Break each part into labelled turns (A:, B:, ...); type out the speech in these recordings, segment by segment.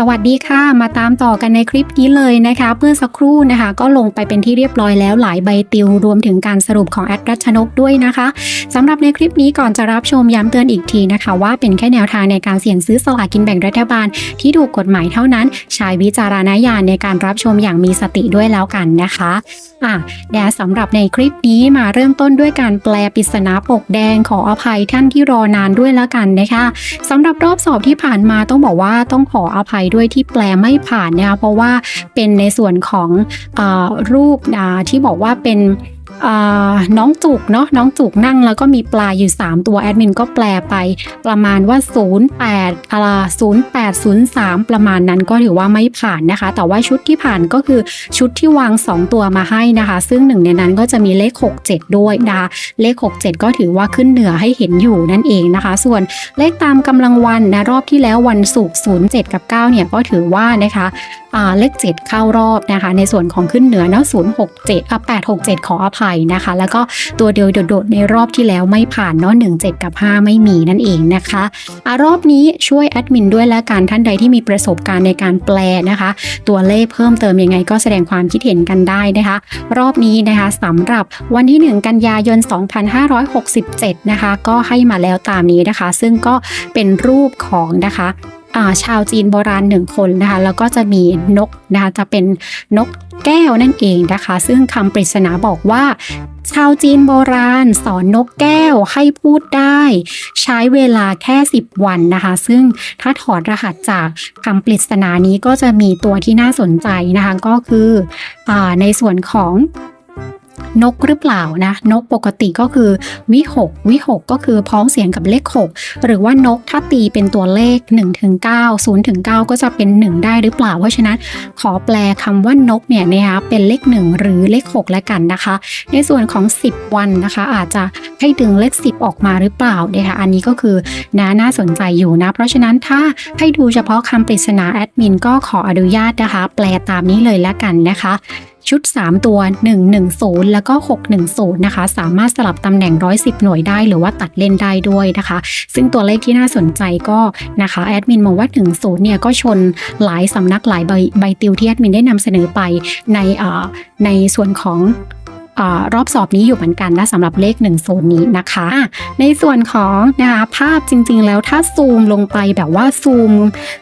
A: สวัสดีค่ะ มาตามต่อกันในคลิปนี้เลยนะคะเมื่อสักครู่นะคะ ก็ลงไปเป็นที่เรียบร้อยแล้วหลายใบติวรวมถึงการสรุปของแอดรัชนกด้วยนะคะสำหรับในคลิปนี้ก่อนจะรับชมย้ำเตือนอีกทีนะคะ ว่าเป็นแค่แนวทางในการเสี่ยงซื้อสลากกินแบ่งรัฐบาล ที่ถูกกฎหมายเท่านั้น ใช้วิจารณญาณในการรับชมอย่างมีสติด้วยแล้วกันนะคะอะและสำหรับในคลิปนี้มาเริ่มต้นด้วยการแปลปริศนาปกแดงขออภัยท่านที่รอนานด้วยแล้วกันนะคะสำหรับรอบสอบที่ผ่านมาต้องบอกว่าต้องขออภัยด้วยที่แปลไม่ผ่านนะคะเพราะว่าเป็นในส่วนของอรูปที่บอกว่าเป็น น้องจุกเนาะน้องจุกนั่งแล้วก็มีปลาอยู่ 3 ตัวแอดมินก็แปลไปประมาณว่า 08อ่า0803 ประมาณนั้นก็ถือว่าไม่ผ่านนะคะ แต่ว่าชุดที่ผ่านก็คือชุดที่วาง 2 ตัวมาให้นะคะ ซึ่งหนึ่งในนั้นก็จะมีเลข 67 ด้วยนะคะเลข 67 ก็ถือว่าขึ้นเหนือให้เห็นอยู่นั่นเองนะคะ ส่วนเลขตามกำลังวันนะรอบที่แล้ววันศุกร์07 กับ 9 เนี่ยก็ถือว่านะคะเลข 7 เข้ารอบนะคะ ในส่วนของขึ้นเหนือเนาะ067อะ867 ขออภัยนะคะ แล้วก็ตัวเดียวโดดๆในรอบที่แล้วไม่ผ่านเนาะ17 กับ 5 ไม่มีนั่นเองนะคะอะรอบนี้ช่วยแอดมินด้วยและการท่านใดที่มีประสบการณ์ในการแปลนะคะ ตัวเลขเพิ่มเติมยังไงก็แสดงความคิดเห็นกันได้นะคะ รอบนี้นะคะสำหรับวันที่ 1 กันยายน 2567 นะคะ ก็ให้มาแล้วตามนี้นะคะ ซึ่งก็เป็นรูปของนะคะ ชาวจีนโบราณหนึ่งคนนะคะแล้วก็จะมีนกนะคะจะเป็นนกแก้วนั่นเองนะคะ ซึ่งคำปริศนาบอกว่า ชาวจีนโบราณสอนนกแก้วให้พูดได้ ใช้เวลาแค่ 10 วันนะคะ ซึ่งถ้าถอดรหัสจากคำปริศนานี้ก็จะมีตัวที่น่าสนใจนะคะ ก็คืออในส่วนของ นกหรือเปล่านะ นกปกติก็คือวิหกวิหกก็คือพ้องเสียงกับเลข 6 หรือว่านกถ้าตีเป็นตัวเลข1ถึง9 0ถึง9ก็จะเป็น 1 ได้หรือเปล่า เพราะฉะนั้นขอแปลคำว่านกเนี่ยนะคะเป็นเลข 1 หรือเลข 6 แล้วกันนะคะ ในส่วนของ 10 วันนะคะ อาจจะให้ดึงเลข 10 ออกมาหรือเปล่านะคะอันนี้ก็คือน่าน่าสนใจอยู่นะ เพราะฉะนั้นถ้าให้ดูเฉพาะคำปริศนาแอดมินก็ขออนุญาตนะคะ แปลตามนี้เลยแล้วกันนะคะชุด 3 ตัว 110 แล้วก็ 610 นะคะ สามารถสลับตำแหน่ง 110 หน่วยได้ หรือว่าตัดเล่นได้ด้วยนะคะ ซึ่งตัวเลขที่น่าสนใจก็นะคะแอดมินมองว่าถึงศูนเนี่ยก็ชนหลายสำนักหลายใบใบติวที่แอดมินได้นำเสนอไปในเอ่อในส่วนของ อรอบสอบนี้อยู่เหมือนกันนะสำหรับเลข1นโซนนี้นะคะะในส่วนของนะคะภาพจริง ๆ แล้วถ้าซูมลงไปแบบว่าซูม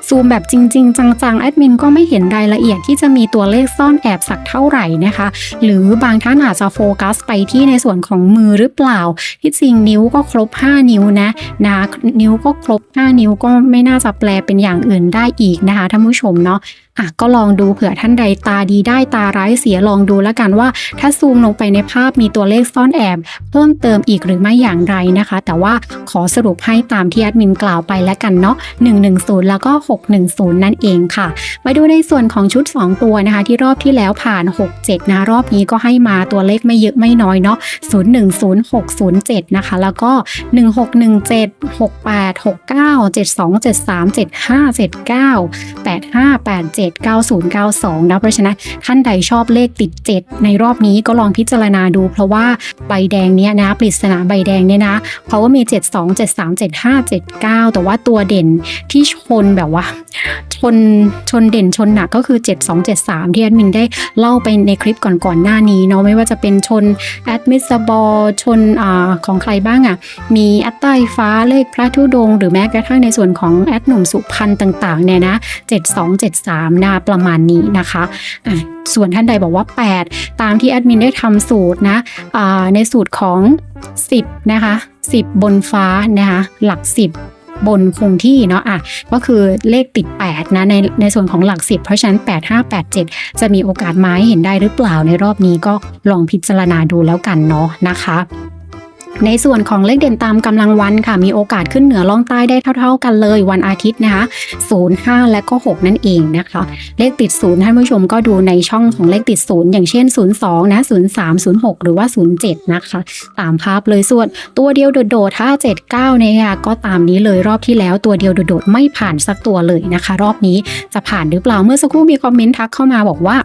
A: ซูมแบบจริง ๆ จังๆแอดมินก็ไม่เห็นรายละเอียดที่จะมีตัวเลขซ่อนแอบสักเท่าไหร่นะคะ หรือบางท่านอาจจะโฟกัสไปที่ในส่วนของมือหรือเปล่า ที่จริงนิ้วก็ครบ 5 นิ้วนะนะนิ้วก็ครบ 5 นิ้วก็ไม่น่าจะแปลเป็นอย่างอื่นได้อีกนะคะท่านผู้ชมเนาะ อะก็ลองดูเผื่อท่านใดตาดีได้ตาร้ายเสียลองดูแล้วกันว่า ถ้าซูมลงไปในภาพมีตัวเลขซ่อนแอบเพิ่มเติมอีกหรือไม่อย่างไรนะคะ แต่ว่าขอสรุปให้ตามที่แอดมินกล่าวไปแล้วกันเนาะ110 แล้วก็ 610 นั่นเองค่ะ มาดูในส่วนของชุด 2 ตัวนะคะ ที่รอบที่แล้วผ่าน 67 นะรอบนี้ก็ให้มาตัวเลขไม่เยอะไม่น้อยเนาะ010607 นะคะ แล้วก็ 1617 68 69 72 73 75 79 85 87 9092นะเพราะฉะนั้นท่านใดชอบเลขติด 7 ในรอบนี้ก็ลองพิจารณาดู เพราะว่าใบแดงเนี้ยนะปริศนาใบแดงเนี่ยนะเพราะว่ามี 72 73 75 79 แต่ว่าตัวเด่นที่ชนแบบว่าชนชนเด่นชนหนักก็คือ 7273 ที่แอดมินได้เล่าไปในคลิปก่อนๆหน้านี้เนาะไม่ว่าจะเป็นชนแอดมิสบอลชนอของใครบ้างอะ่ะ มีแอดใต้ฟ้าเลขพระธุดง หรือแม้กระทั่งในส่วนของแอดหนุ่มสุพรรณต่างๆเนี่ยนะ 7273นะประมาณนี้นะคะะส่วนท่านใดบอกว่า 8 ตามที่แอดมินได้ทำสูตรนะในสูตรของ 10 นะคะ 10 บนฟ้านะคะหลัก 10 บนคงที่เนาะอะก็คือเลขติด 8 นะในในส่วนของหลัก 10 เพราะฉะนั้น 8 5 8 7 จะมีโอกาสไม้เห็นได้หรือเปล่าในรอบนี้ก็ลองพิจารณาดูแล้วกันเนาะนะคะ ในส่วนของเลขเด่นตามกำลังวันค่ะ มีโอกาสขึ้นเหนือล่องใต้ได้เท่า ๆ กันเลยวันอาทิตย์นะคะ 0 5 และก็ 6 นั่นเองนะคะ เลขติดศูนย์ท่านผู้ชมก็ดูในช่องของเลขติดศูนย์อย่างเช่น 02 นะ 03 06 หรือว่า 07 นะคะ ตามภาพเลยส่วนตัวเดียวโดดๆถ้า79เนี่ยก็ตามนี้เลยรอบที่แล้วตัวเดียวโดดๆไม่ผ่านสักตัวเลยนะคะ รอบนี้จะผ่านหรือเปล่าเมื่อสักครู่มีคอมเมนต์ทักเข้ามาบอกว่า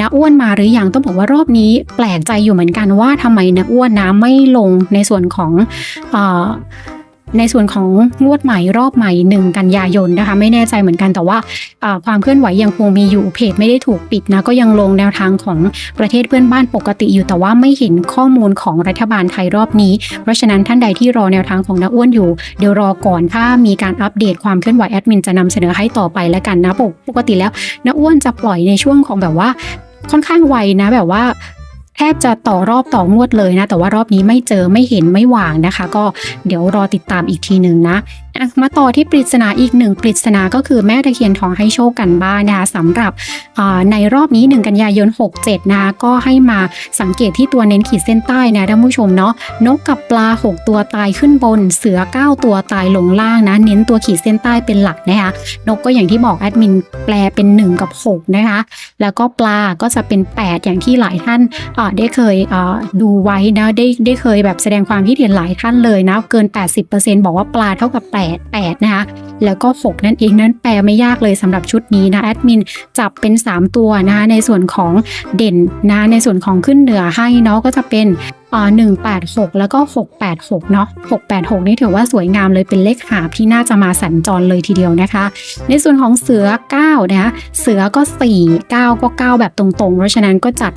A: น้าอ้วนมาหรืออยังต้องบอกว่ารอบนี้แปลกใจอยู่เหมือนกันว่าทำไมน้าอ้วนนะไม่ลงในส่วนของอ ในส่วนของงวดใหม่รอบใหม่1กันยายนนะคะ ไม่แน่ใจเหมือนกันแต่ว่าความเคลื่อนไหวยังคงมีอยู่เพจไม่ได้ถูกปิดนะก็ยังลงแนวทางของประเทศเพื่อนบ้านปกติอยู่แต่ว่าไม่เห็นข้อมูลของรัฐบาลไทยรอบนี้ เพราะฉะนั้นท่านใดที่รอแนวทางของนักอ้วนอยู่เดี๋ยวรอก่อนถ้ามีการอัปเดตความเคลื่อนไหวแอดมินจะนำเสนอให้ต่อไปแล้วกันนะปกปกติแล้วนักอ้วนจะปล่อยในช่วงของแบบว่าค่อนข้างไวนะแบบว่า แทบจะต่อรอบต่องวดเลยนะ แต่ว่ารอบนี้ไม่เจอไม่เห็นไม่วางนะคะ ก็เดี๋ยวรอติดตามอีกทีหนึ่งนะ อะมาต่อที่ปริศนาอีกหนึ่งปริศนาก็คือแม่ตะเคียนทองให้โชคกันบ้างนะคะสำหรับในรอบนี้ 1 กันยายน 67 นะคะก็ให้มาสังเกตที่ตัวเน้นขีดเส้นใต้นะท่านผู้ชมเนาะนกกับปลา 6 ตัวตายขึ้นบน เสือ 9 ตัวตายลงล่างนะเน้นตัวขีดเส้นใต้เป็นหลักนะคะนกก็อย่างที่บอกแอดมินแปลเป็น 1 กับ 6 นะคะ แล้วก็ปลาก็จะเป็น 8 อย่างที่หลายท่านได้เคยดูไว้นะได้ได้เคยแบบแสดงความคิดเห็นหลายท่านเลยนะเกิน 80%บอกว่าปลาเท่ากับ8 8 นะคะ แล้วก็ 6 นั่นเองนั้นแปลไม่ยากเลยสำหรับชุดนี้นะแอดมินจับเป็น 3 ตัวนะคะในส่วนของเด่นนะในส่วนของขึ้นเหนือให้เนาะก็จะเป็นอ่า186แล้วก็686เนาะ686นี่ถือว่าสวยงามเลยเป็นเลขหาที่น่าจะมาสัญจรเลยทีเดียวนะคะ ในส่วนของเสือ9นะคะเสือก็4 9ก็9แบบตรงๆ เพราะฉะนั้นก็จัด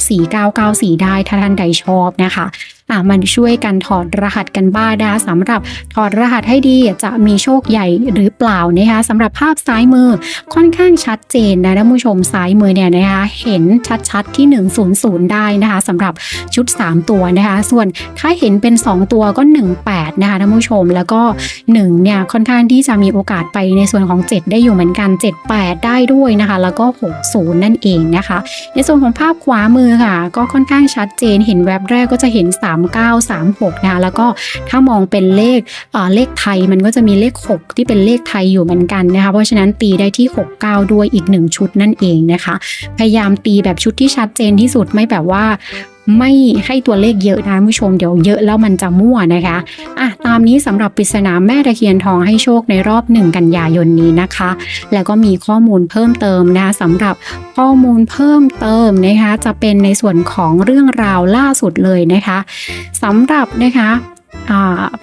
A: 4994ได้ถ้าท่านใดชอบนะคะ อะมันช่วยกันถอดรหัสกันบ้างนะคะสำหรับถอดรหัสให้ดีจะมีโชคใหญ่หรือเปล่านะคะสำหรับภาพซ้ายมือค่อนข้างชัดเจนนะท่านผู้ชมซ้ายมือเนี่ยนะคะเห็นชัดๆที่ 100 ได้นะคะสำหรับชุด 3 ตัวนะคะส่วนถ้าเห็นเป็น 2 ตัวก็ 18 นะคะท่านผู้ชมแล้วก็ 1 เนี่ยค่อนข้างที่จะมีโอกาสไปในส่วนของ 7 ได้อยู่เหมือนกัน 78 ได้ด้วยนะคะแล้วก็ 60 นั่นเองนะคะ ในส่วนของภาพขวามือค่ะ ก็ค่อนข้างชัดเจนเห็นแวบแรกก็จะเห็น3936นะคะแล้วก็ถ้ามองเป็นเลขเเลขไทยมันก็จะมีเลข 6 ที่เป็นเลขไทยอยู่เหมือนกันนะคะเพราะฉะนั้นตีได้ที่ 69 ด้วยอีก 1 ชุดนั่นเองนะคะ พยายามตีแบบชุดที่ชัดเจนที่สุดไม่แบบว่า ไม่ให้ตัวเลขเยอะนะผู้ชมเดี๋ยวเยอะแล้วมันจะมั่วนะคะอะตามนี้สำหรับปริศนาแม่ตะเคียนทองให้โชคในรอบหนึ่งกันยายนนี้นะคะ แล้วก็มีข้อมูลเพิ่มเติมนะคะสำหรับข้อมูลเพิ่มเติมนะคะ จะเป็นในส่วนของเรื่องราวล่าสุดเลยนะคะสำหรับนะคะ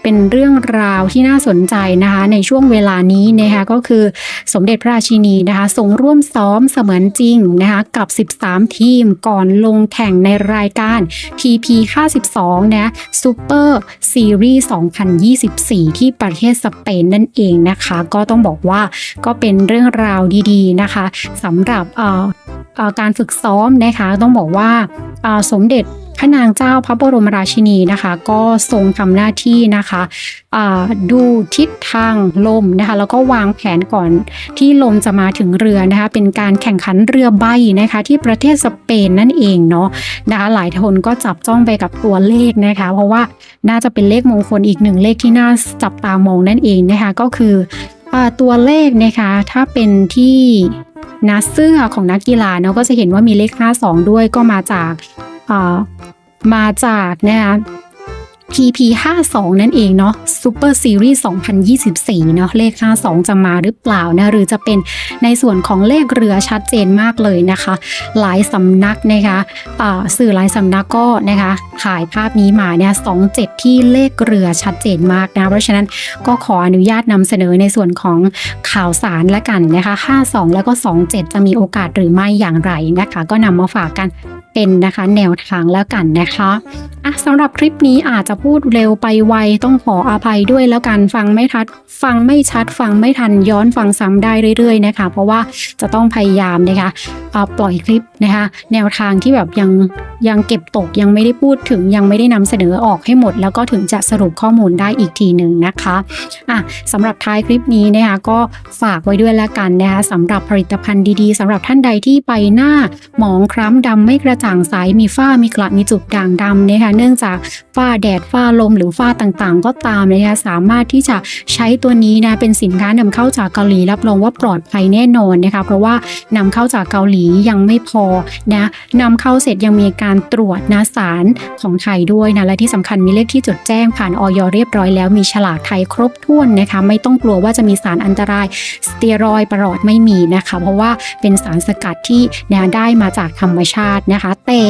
A: เป็นเรื่องราวที่น่าสนใจนะคะในช่วงเวลานี้นะคะก็คือสมเด็จพระราชินีนะคะทรงร่วมซ้อมเสมือนจริงนะคะกับ 13 ทีมก่อนลงแข่งในรายการ TP 52นะซูเปอร์ซีรีส์2024 ที่ประเทศสเปนนั่นเองนะคะ ก็ต้องบอกว่าก็เป็นเรื่องราวดีๆนะคะสำหรับการฝึกซ้อมนะคะต้องบอกว่าสมเด็จ ระนางเจ้าพระบรมราชินีนะคะ ก็ทรงทำหน้าที่นะคะดูทิศทางลมนะคะแล้วก็วางแผนก่อนที่ลมจะมาถึงเรือนะคะเป็นการแข่งขันเรือใบนะคะที่ประเทศสเปนนั่นเองเนาะนะคะหลายคนก็จับจ้องไปกับตัวเลขนะคะ เพราะว่าน่าจะเป็นเลขมงคลอีกหนึ่งเลขที่น่าจับตามองนั่นเองนะคะก็คืออตัวเลขนะคะถ้าเป็นที่นะเสื้อของนักกีฬาเนาะก็จะเห็นว่ามีเลข 52 ด้วยก็มาจาก มาจากนะคะ PP 52นั่นเองเนาะ Super Series 2024 เนาะเลข 52 จะมาหรือเปล่านะ หรือจะเป็นในส่วนของเลขเรือชัดเจนมากเลยนะคะ หลายสำนักนะคะสื่อหลายสำนักก็นะคะถ่ายภาพนี้มาเนี่ย27 ที่เลขเรือชัดเจนมากนะ เพราะฉะนั้นก็ขออนุญาตนำเสนอในส่วนของข่าวสารและกันนะคะ 52 แล้วก็ 27 จะมีโอกาสหรือไม่อย่างไรนะคะ ก็นำมาฝากกัน เป็นนะคะแนวทางแล้วกันนะคะอะสำหรับคลิปนี้อาจจะพูดเร็วไปไวต้องขออภัยด้วยแล้วกันฟังไม่ทัดฟังไม่ชัดฟังไม่ทันย้อนฟังซ้ำได้เรื่อยๆนะคะ เพราะว่าจะต้องพยายามนะคะเอาปล่อยคลิปนะคะ แนวทางที่แบบยังยังเก็บตกยังไม่ได้พูดถึงยังไม่ได้นำเสนอออกให้หมด แล้วก็ถึงจะสรุปข้อมูลได้อีกทีหนึ่งนะคะอะสำหรับท้ายคลิปนี้นะคะก็ฝากไว้ด้วยแล้วกันนะคะสำหรับผลิตภัณฑ์ดีๆสำหรับท่านใดที่ไปหน้าหมองคล้ำดำไม่กระจ่างใสมีฝ้ามีกระมีจุดด่างดำนะคะเนื่องจากฝ้าแดดฝ้าลมหรือฝ้าต่างๆ ก็ตามนะคะสามารถที่จะใช้ตัวนี้นะเป็นสินค้านำเข้าจากเกาหลีรับรองว่าปลอดภัยแน่นอนนะคะเพราะว่านำเข้าจากเกาหลียังไม่พอนะนำเข้าเสร็จยังมีการตรวจนะสารของไทยด้วยนะและที่สำคัญมีเลขที่จดแจ้งผ่านออยเรียบร้อยแล้วมีฉลากไทยครบถ้วนนะคะไม่ต้องกลัวว่าจะมีสารอันตรายสเตียรอยประหลอดไม่มีนะคะ เพราะว่าเป็นสารสกัดที่นะได้มาจากธรรมชาตินะคะแต่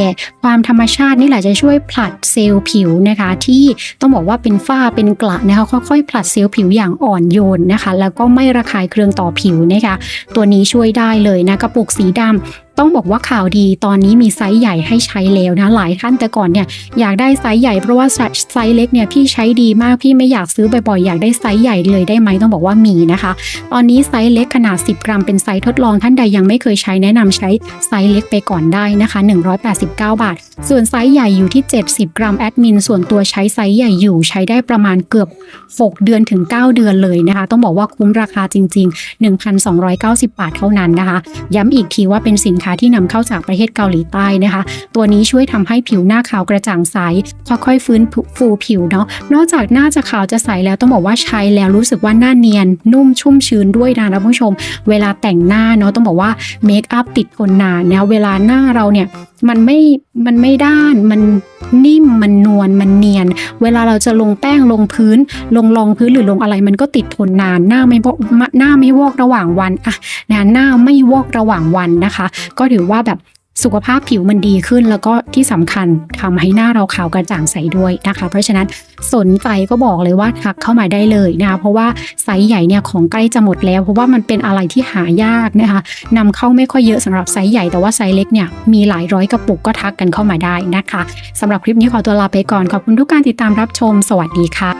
A: ความธรรมชาตินี่แหละจะช่วยผลัดเซลล์ผิวนะคะ ที่ต้องบอกว่าเป็นฝ้าเป็นกระนะคะค่อยๆผลัดเซลล์ผิวอย่างอ่อนโยนนะคะ แล้วก็ไม่ระคายเคืองต่อผิวนะคะ ตัวนี้ช่วยได้เลยนะกระปุกสีดำต้องบอกว่าข่าวดีตอนนี้มีไซส์ใหญ่ให้ใช้แล้วนะหลายท่านแต่ก่อนเนี่ยอยากได้ไซส์ใหญ่เพราะว่าไซส์เล็กเนี่ยพี่ใช้ดีมากพี่ไม่อยากซื้อบ่อยๆอยากได้ไซส์ใหญ่เลยได้ไหมต้องบอกว่ามีนะคะ ตอนนี้ไซส์เล็กขนาด 10 กรัมเป็นไซส์ทดลองท่านใดยังไม่เคยใช้แนะนำใช้ไซส์เล็กไปก่อนได้นะคะ 189 บาท ส่วนไซส์ใหญ่อยู่ที่ 70 กรัมแอดมินส่วนตัวใช้ไซส์ใหญ่อยู่ใช้ได้ประมาณเกือบ 6 เดือนถึง 9 เดือนเลยนะคะ ต้องบอกว่าคุ้มราคาจริง ๆ 1,290 บาทเท่านั้นนะคะ ย้ำอีกทีว่าเป็นสินค้าที่นำเข้าจากประเทศเกาหลีใต้นะคะ ตัวนี้ช่วยทำให้ผิวหน้าขาวกระจ่างใสค่อยๆฟื้นฟูผิวเนาะนอกจากหน้าจะขาวจะใสแล้วต้องบอกว่าใช้แล้วรู้สึกว่าหน้าเนียน นุ่มชุ่มชื้นด้วยนะท่านผู้ชม เวลาแต่งหน้าเนาะต้องบอกว่าเมคอัพติดทนนานนะเวลาหน้าเราเนี่ย มันไม่มันไม่ด้านมันนิ่มมันนวลมันเนียน เวลาเราจะลงแป้งลงพื้น ลงรองพื้นหรือลงอะไรมันก็ติดทนนานหน้าไม่วอกหน้าไม่วอกระหว่างวันอะนะหน้าไม่วอกระหว่างวันนะคะ ก็ถือว่าแบบ สุขภาพผิวมันดีขึ้นแล้วก็ที่สำคัญทำให้หน้าเราขาวกระจ่างใสด้วยนะคะ เพราะฉะนั้นสนใจก็บอกเลยว่าทักเข้ามาได้เลยนะคะเพราะว่าไซส์ใหญ่เนี่ยของใกล้จะหมดแล้ว เพราะว่ามันเป็นอะไรที่หายากนะคะนำเข้าไม่ค่อยเยอะสำหรับไซส์ใหญ่แต่ว่าไซส์เล็กเนี่ยมีหลายร้อยกระปุกก็ทักกันเข้ามาได้นะคะสำหรับคลิปนี้ขอตัวลาไปก่อนขอบคุณทุกการติดตามรับชม สวัสดีค่ะ